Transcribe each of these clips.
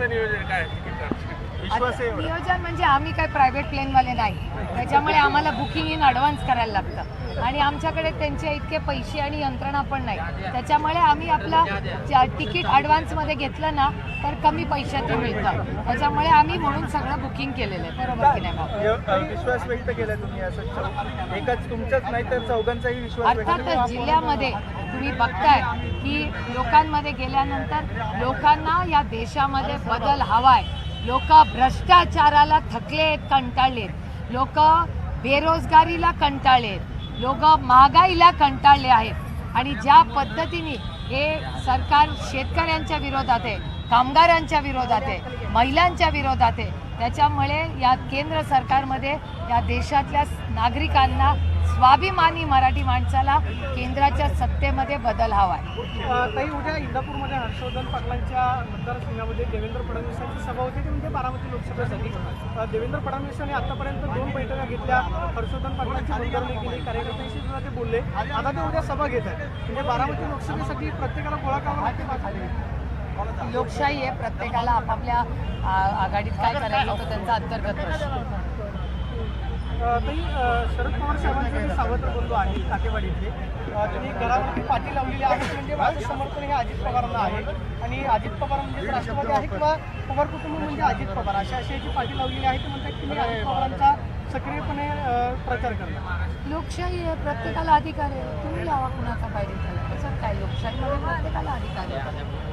कसं नियोजन काय तिकीटाचं? विश्वास आहे आता एवढा. नियोजन म्हणजे आम्ही काय प्रायव्हेट प्लेनवाले नाही. त्याच्यामुळे आम्हाला बुकिंग इन ॲडव्हान्स करायला लागतं. आणि आमच्याकडे त्यांचे इतके पैसे आणि यंत्रणा पण नाही. त्याच्यामुळे आम्ही आपला तिकीट ॲडव्हान्समध्ये घेतलं ना तर कमी पैशात मिळतं. त्याच्यामुळे आम्ही म्हणून सगळं बुकिंग केलेलं आहे. बरोबर की नाही बाबा? एव- अ, विश्वास व्यक्त केला तुम्ही असं. चौ- एकाच तुमचाच नाही तर चौघांचाही विश्वास व्यक्त अर्थातच जिल्ह्यामध्ये तुम्ही बघताय की लोकांमध्ये गेल्यानंतर लोकांना या देशामध्ये बदल हवाय. लोक भ्रष्टाचाराला थकलेत कंटाळलेत. लोक बेरोजगारीला कंटाळलेत. लोक महागाईला कंटाळले आहेत. आणि ज्या पद्धतीने हे सरकार शेतकऱ्यांच्या विरोधात आहे कामगारांच्या विरोधात आहे महिलांच्या विरोधात आहे त्याच्यामुळे या केंद्र सरकारमध्ये या देशातल्या नागरिकांना स्वाभिमानी मराठी माणसाला केंद्राच्या सत्तेमध्ये बदल हवा आहे. काही उद्या इंदापूरमध्ये हर्षवर्धन पाटलांच्या मतदारसंघामध्ये देवेंद्र फडणवीसांची सभा होती. ती म्हणजे बारामती लोकसभेसाठी देवेंद्र फडणवीस यांनी आतापर्यंत दोन बैठका घेतल्या. हर्षवर्धन पाटलांची नोंदणी केली कार्यकर्त्यांशी सुद्धा ते बोलले. आता ते उद्या सभा घेत आहेत. म्हणजे बारामती लोकसभेसाठी प्रत्येकाला गोळा करावा लोकशाही आहे प्रत्येकाला आपापल्या आघाडीत काय करायचं होतं त्यांचा अंतर्गत प्रश्न. तरी शरद पवार साहेबांचं जे सावत्र बोललो आहे काटेवाडीतले त्यांनी घरामध्ये पाठी लावलेली आहे म्हणजे माझं समर्थन हे अजित पवारांना आहे. आणि अजित पवार म्हणजे राष्ट्रवादी आहे किंवा पवार कुटुंब म्हणजे अजित पवार. अशा अशी याची पाठी लावलेली आहे ते म्हणतात की मी अजित पवारांचा सक्रियपणे प्रचार करणार. लोकशाही आहे प्रत्येकाला अधिकार आहे. तुम्ही लावा कुणाचा पाहिजे त्याला त्याच्यात काय लोकशाहीमध्ये प्रत्येकाला अधिकार आहे.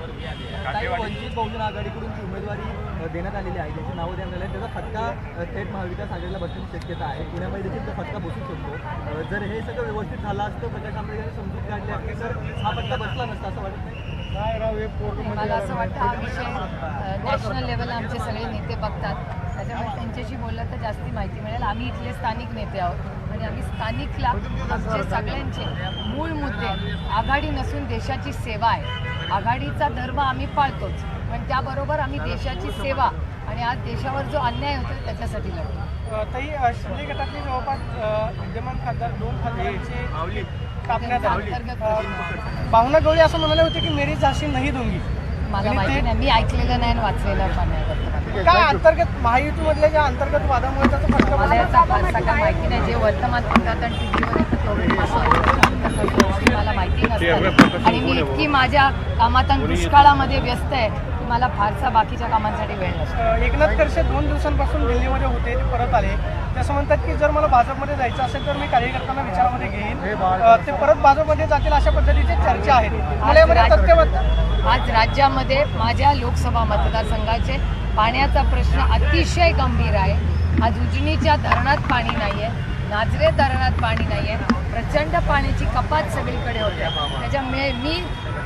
काही वंचित बहुजन आघाडीकडून जी उमेदवारी देण्यात आलेली आहे त्याची नावं देण्यात आली त्याचा फटका थेट महाविकास आघाडीला बसण्याची शक्यता आहे. पुण्यामध्ये देखील तो फटका बसू शकतो. जर हे सगळं व्यवस्थित झालं असतं प्रकाश आंबेडकरांनी समजूत काढली असती तर हा फटका बसला नसता असं वाटत? नाही काय राव हे पोरं मला म्हणजे असं वाटतं हा विषय नॅशनल लेवलला आमचे सगळे नेते बघतात. त्याच्यामुळे त्यांच्याशी बोललं तर जास्ती माहिती मिळेल. आम्ही इथले स्थानिक नेते आहोत. आणि आम्ही स्थानिकला आमचे सगळ्यांचे मूळ मुद्दे आघाडी नसून देशाची सेवा आहे. आघाडीचा धर्म आम्ही पाळतोच. पण त्याबरोबर आम्ही देशाची सेवा आणि आज देशावर जो अन्याय होतो त्याच्यासाठी लढतो तरी शिंदे गटातले जवळपास विद्यमान खासदार दोन खासदारांचे कापण्यात आले. भावना गवळी असं म्हणाले होते की मेरी झाशी नाही दूंगी मला माहिती नाही मी ऐकलेलं नाही आणि वाचलेलं पण नाही. काय अंतर्गत महायुतीमधल्या ज्या अंतर्गत वादामुळे त्याचा फटका मला? याचा फारसा काय माहिती नाही. जे वर्तमानपत्रात आणि टीव्हीवर येतं तेवढं तसं गोष्टी मला माहिती नसतात आणि मी इतकी माझ्या कामात आणि दुष्काळामध्ये व्यस्त आहे की मला फारसा बाकीच्या कामांसाठी वेळ नसतो. एकनाथ खडसे दोन दिवसांपासून दिल्लीमध्ये होते ते परत आले. ते असं म्हणतात की जर मला भाजपमध्ये जायचं असेल तर मी कार्यकर्त्यांना विचारामध्ये घेईन. ते परत भाजपमध्ये जातील अशा पद्धतीचे चर्चा आहेत. मला यामध्ये तथ्य वाटतं आज राज्यामध्ये माझ्या लोकसभा मतदारसंघाचे पाण्याचा प्रश्न अतिशय गंभीर आहे. आज उजनीच्या धरणात पाणी नाही आहे नाझरे धरणात पाणी नाही आहे प्रचंड पाण्याची कपात सगळीकडे होते. त्याच्यामुळे मी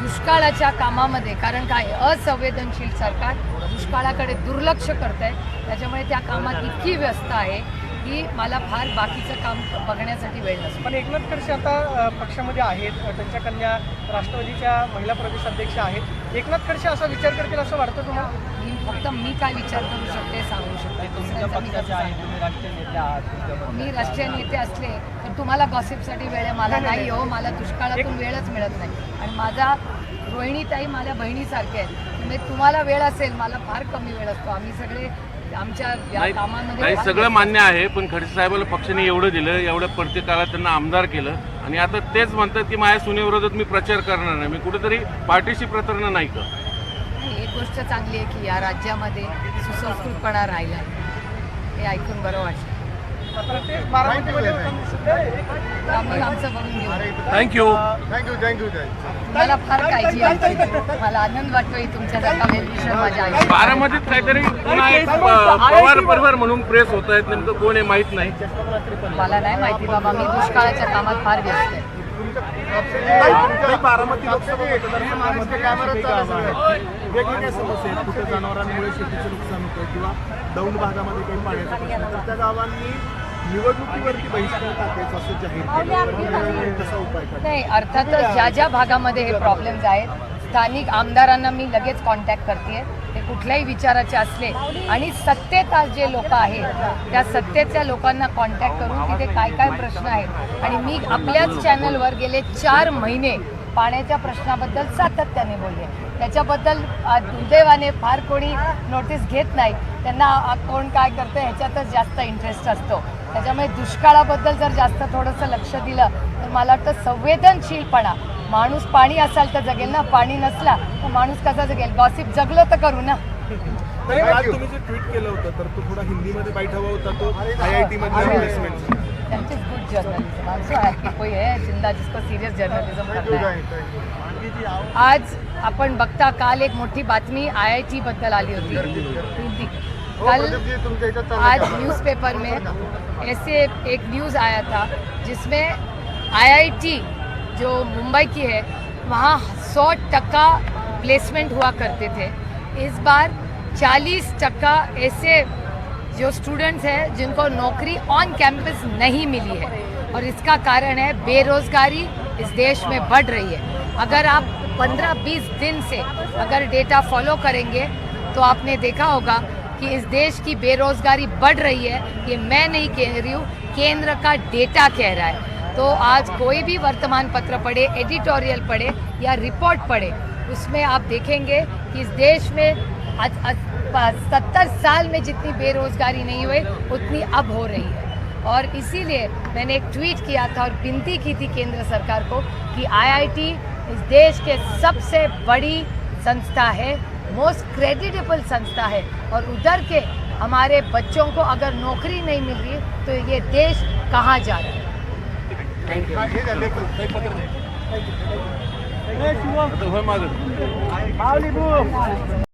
दुष्काळाच्या कामामध्ये कारण काय असंवेदनशील सरकार दुष्काळाकडे दुर्लक्ष करत आहे त्याच्यामुळे त्या कामात इतकी व्यस्त आहे की मला फार बाकीचं काम बघण्यासाठी वेळ नसतो. पण एकनाथ खडसे आता पक्षामध्ये आहेत. त्यांच्या कन्या राष्ट्रवादीच्या महिला प्रदेशाध्यक्ष आहेत. एकनाथ खडसे असा विचार करतील असं वाटतं तुम्हाला? मी फक्त मी काय विचार करू शकते सांगू शकते. मी राष्ट्रीय नेते आहात. तुमच्या पक्षाचे. मी राष्ट्रीय नेते असले तुम्हाला गॉसिपसाठी वेळ आहे मला नाही हो मला दुष्काळातून वेळच मिळत नाही. आणि माझा रोहिणीताई माझ्या बहिणीसारखे आहेत. म्हणजे तुम्हाला वेळ असेल मला फार कमी वेळ असतो. आम्ही सगळे आमच्या या कामामध्ये नाही सगळं मान्य आहे पण खडसे साहेबाला पक्षाने एवढं दिलं एवढ्या प्रत्येक काळात त्यांना आमदार केलं. आणि आता तेच म्हणतात की माझ्या सुनेविरोधात मी प्रचार करणार नाही. मी कुठेतरी पार्टीशी प्रतारणा नाही का आणि एक गोष्ट चांगली आहे की या राज्यामध्ये सुसंस्कृतपणा राहिला आहे. हे ऐकून बरं वाटतं थँक्यू थँक्यू थँक्यू थँक्यू मला फार काळजी आहे मला आनंद वाटतोय आयुष्यात बारामतीत काहीतरी पवार परिवार म्हणून प्रेस होत आहेत नेमकं कोण आहे माहीत नाही. मला नाही माहिती बाबा मी दुष्काळाच्या कामात फार व्यस्त आहे. बारामती लोकसभा. वेगवेगळ्या समस्या आहेत. कुठे जनावरांमुळे शेतीचं नुकसान होतं किंवा दौंड भागामध्ये काही पाण्याचा प्रश्न त्या गावांनी निवडणुकीवरती बहिष्कार टाकायचा असं जाहीर केलं. तर कसा उपाय करायचा? नाही अर्थातच ज्या ज्या भागामध्ये हे प्रॉब्लेम्स आहेत स्थानिक आमदारांना मी लगेच कॉन्टॅक्ट करते ते कुठल्याही विचाराचे असले आणि सत्तेत आज जे लोक आहेत त्या सत्तेच्या लोकांना कॉन्टॅक्ट करून तिथे काय काय प्रश्न आहेत. आणि मी आपल्याच चॅनलवर गेले चार महिने पाण्याच्या प्रश्नाबद्दल सातत्याने बोलले. त्याच्याबद्दल दुर्दैवाने फार कोणी नोटीस घेत नाही. त्यांना कोण काय करतं ह्याच्यातच जास्त इंटरेस्ट असतो. त्याच्यामुळे दुष्काळाबद्दल जर जास्त थोडंसं लक्ष दिलं तर मला वाटतं संवेदनशीलपणा. माणूस पाणी असाल तर जगेल ना पाणी नसला तर माणूस कसा जगेल? गॉसिप जगलो तर करू ना. तरी काल तुम्ही जे ट्विट केलं होतं तर तो थोडा हिंदीमध्ये बैठा हुआ होता तो. आय आय टी मधल्या placement that is good journalism also कोई है जिंदा जिसको सीरियस जर्नलिज्म है. आज आपण बघता काल एक मोठी बातमी आय आय टी बद्दल आली होती. हिंदी कल आज न्यूज़पेपर में ऐसे एक न्यूज़ आया था जिसमें आईआईटी जो मुंबई की है वहाँ सौ टका प्लेसमेंट हुआ करते थे। इस बार चालीस टका ऐसे जो स्टूडेंट्स हैं जिनको नौकरी ऑन कैंपस नहीं मिली है। और इसका कारण है बेरोजगारी इस देश में बढ़ रही है। अगर आप 15-20 दिन से अगर डेटा फॉलो करेंगे तो आपने देखा होगा कि इस देश की बेरोजगारी बढ़ रही है, ये मैं नहीं कह रही हूँ, केंद्र का डेटा कह रहा है। तो आज कोई भी वर्तमान पत्र पढ़े, एडिटोरियल पढ़े या रिपोर्ट पढ़े, उसमें आप देखेंगे कि इस देश में सत्तर साल में जितनी बेरोजगारी नहीं हुई, उतनी अब हो रही है। और इसीलिए मैंने एक ट्वीट किया था और विनती की थी केंद्र सरकार को कि आईआईटी इस देश के सबसे बड़ी संस्था है मोस्ट क्रेडिटेबल संस्था है और उधर के हमारे बच्चों को अगर नौकरी नहीं मिल रही तो ये देश कहाँ जा रहा है? होय मागं